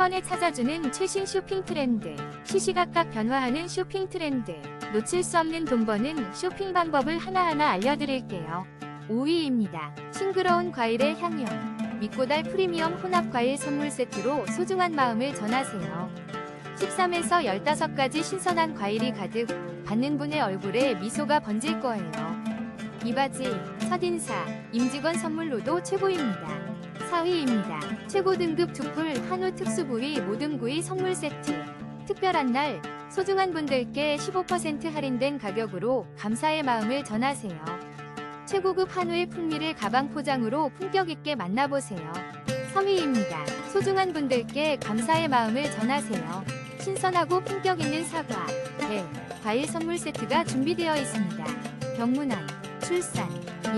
번에 찾아주는 최신 쇼핑 트렌드, 시시각각 변화하는 쇼핑 트렌드, 놓칠 수 없는 돈 버는 쇼핑 방법을 하나하나 알려드릴게요. 5위입니다. 싱그러운 과일의 향연. 미꼬달 프리미엄 혼합 과일 선물 세트로 소중한 마음을 전하세요. 13에서 15가지 신선한 과일이 가득 받는 분의 얼굴에 미소가 번질 거예요. 이바지, 첫인사, 임직원 선물로도 최고입니다. 4위입니다. 최고 등급 두풀 한우 특수부위 모듬구이 선물 세트. 특별한 날 소중한 분들께 15% 할인된 가격으로 감사의 마음을 전하세요. 최고급 한우의 풍미를 가방 포장으로 품격 있게 만나보세요. 3위입니다. 소중한 분들께 감사의 마음을 전하세요. 신선하고 품격 있는 사과, 배, 과일 선물 세트가 준비되어 있습니다. 병문안, 출산,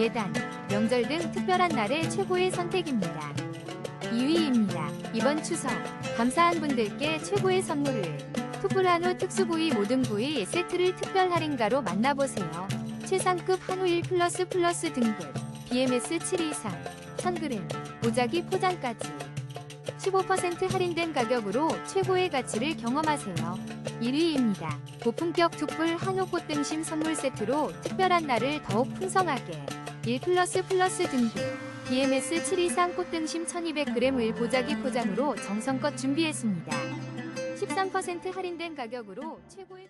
예단, 명절 등 특별한 날의 최고의 선택입니다. 2위입니다. 이번 추석, 감사한 분들께 최고의 선물을 투플한우 특수부위 모든 부위 세트를 특별 할인가로 만나보세요. 최상급 한우 1 플러스 플러스 등급, BMS 7 이상, 1000g, 보자기 포장까지. 15% 할인된 가격으로 최고의 가치를 경험하세요. 1위입니다. 고품격 투뿔 한우 꽃등심 선물 세트로 특별한 날을 더욱 풍성하게 1 플러스 플러스 등급 BMS 7 이상 꽃등심 1200g 을 보자기 포장으로 정성껏 준비했습니다. 13% 할인된 가격으로 최고의